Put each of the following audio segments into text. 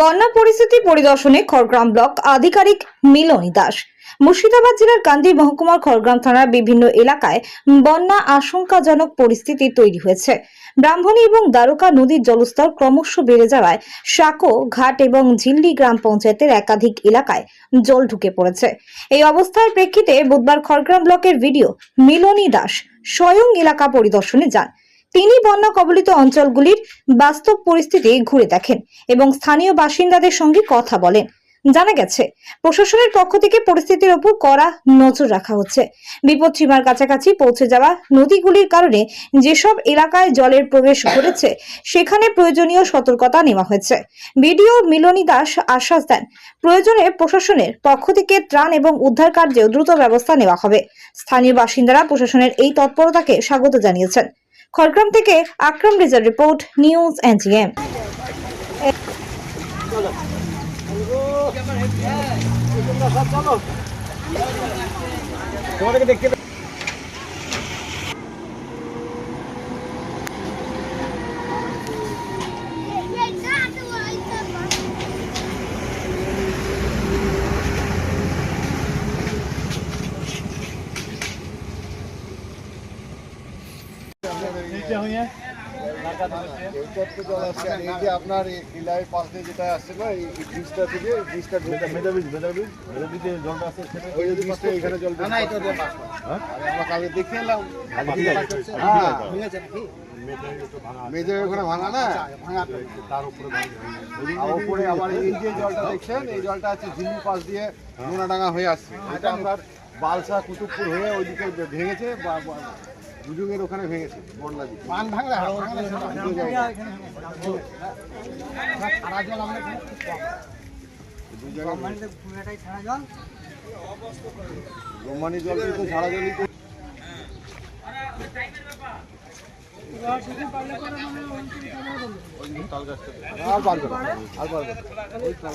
বন্যা পরিস্থিতি পরিদর্শনে খড়গ্রাম ব্লক আধিকারিক মিলনী দাস। মুর্শিদাবাদ জেলার কান্দি মহকুমার খড়গ্রাম থানার বিভিন্ন এলাকায় বন্যা আশঙ্কাজনক পরিস্থিতি তৈরি হয়েছে। ব্রাহ্মণী এবং দ্বারকা নদীর জলস্তর ক্রমশ বেড়ে যাওয়ায় সাঁকো ঘাট এবং ঝিল্লি গ্রাম পঞ্চায়েতের একাধিক এলাকায় জল ঢুকে পড়েছে। এই অবস্থার প্রেক্ষিতে বুধবার খড়গ্রাম ব্লকের ভিডিও মিলনী দাস স্বয়ং এলাকা পরিদর্শনে যান। তিনি বন্যা কবলিত অঞ্চলগুলির বাস্তব পরিস্থিতি ঘুরে দেখেন এবং স্থানীয় বাসিন্দাদের সঙ্গে কথা বলেন। জানা গেছে, প্রশাসনের পক্ষ থেকে পরিস্থিতির ওপর কড়া নজর রাখা হচ্ছে। বিপদ সীমার কাছাকাছি পৌঁছে যাওয়া নদীগুলির কারণে যেসব এলাকায় জলের প্রবেশ ঘটেছে, সেখানে প্রয়োজনীয় সতর্কতা নেওয়া হয়েছে। বিডিও মিলনী দাস আশ্বাস দেন, প্রয়োজনে প্রশাসনের পক্ষ থেকে ত্রাণ এবং উদ্ধার কার্যেও দ্রুত ব্যবস্থা নেওয়া হবে। স্থানীয় বাসিন্দারা প্রশাসনের এই তৎপরতাকে স্বাগত জানিয়েছেন। খড়গ্রাম থেকে আকরাম রেজার রিপোর্ট নিউজ এনজিএম তোমাদেরকে তো জল আসছে আর এই যে আপনার কিলায় পাশ দিয়ে যেটা আসছে না এই এই ব্রিজটা থেকে এই ব্রিজটা ঢুকে মেধা বীজ মেধা বীজ মেধা বীজে জলটা আছে ওই যে ব্রিজটা এখানে জল না এটা দিয়ে পাস হ্যাঁ? আমরা কালকে দেখে এলাম আজকে কি আছে? হ্যাঁ মেজে ওখানে ভাঙা না? ভাঙা তার উপরে উপরে আবার এই যে জলটা দেখছেন এই জলটা আছে ঝিল্লি পাশ দিয়ে নোনাডাঙ্গা হয়ে আসছে। এটা আপনার বালসা কুতুবপুর হয়ে ওইদিকে ভেঙেছে বা- ওখানে ভেঙেছে বন্যা দিয়ে। পান ভাঙলে দু জায়গায় ব্রহ্মানি জল কিন্তু সারা জলই তো আর পারবে না আর পারবে না ওই তাল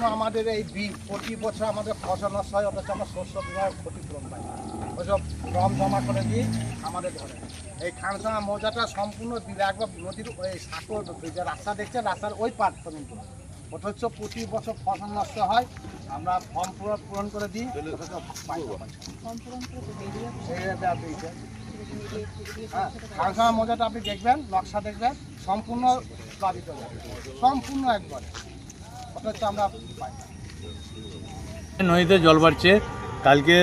জন্য আমাদের এই বিল প্রতি বছর আমাদের ফসল নষ্ট হয় অথচ আমরা শস্য বিমার ক্ষতিপূরণ পাই। ওসব রম জমা করে দিয়ে আমাদের ধরে এই খানসানা মৌজাটা সম্পূর্ণ দিলে একবার নদীর ওই সাঁকো যে রাস্তা দেখছে, রাস্তার ওই পাট পর্যন্ত। অথচ প্রতি বছর ফসল নষ্ট হয়, আমরা ফর্ম পূরণ পূরণ করে দিই। হ্যাঁ খানসানা মৌজাটা আপনি দেখবেন, নকশা দেখবেন, সম্পূর্ণ প্লাবিত সম্পূর্ণ একবারে। অথচ আমরা পাই না। নদীতে জল বাড়ছে। কালকে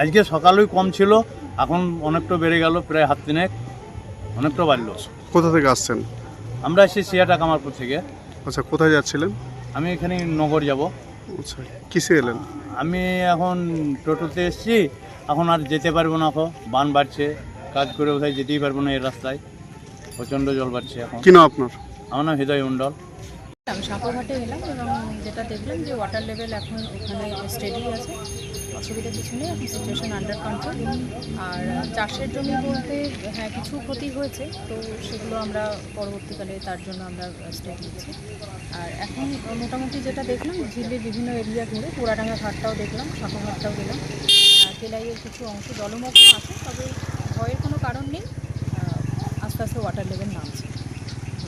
আজকে সকালেই কম ছিল এখন অনেকটা বেড়ে গেল প্রায় হাত তিনেক অনেকটা বাড়লো। কোথা থেকে আসছেন? আমরা এসেছি সিয়াটা কামারপুর থেকে। আচ্ছা কোথায় যাচ্ছিলেন? আমি এখানে নগর যাব। আচ্ছা কিসে এলেন? আমি এখন টোটোতে এসেছি এখন আর যেতে পারব না এখন। বান বাড়ছে কাজ করে কোথায় যেতেই পারব না এই রাস্তায়। প্রচণ্ড জল বাড়ছে এখন। কি নাম আপনার? আমার নাম হৃদয় মণ্ডল। আমি সাঁকোঘাটে এলাম এবং যেটা দেখলাম যে ওয়াটার লেভেল এখন ওখানে স্টেডি আছে। অসুবিধা কিছু নেই, এখন সিচুয়েশন আন্ডার কন্ট্রোল আর চাষের জমি বলতে হ্যাঁ কিছু ক্ষতি হয়েছে, তো সেগুলো আমরা পরবর্তীকালে তার জন্য আমরা স্টেপ নিচ্ছি আর এখন মোটামুটি যেটা দেখলাম ঝিলের বিভিন্ন এরিয়া ঘুরে পোড়াডাঙ্গা ঘাটটাও দেখলাম সাঁকোঘাটটাও গেলাম কেলাইয়ের কিছু অংশ জলমগ্ন আছে, তবে ভয়ের কোনো কারণ নেই। আস্তে আস্তে ওয়াটার লেভেল নামছে।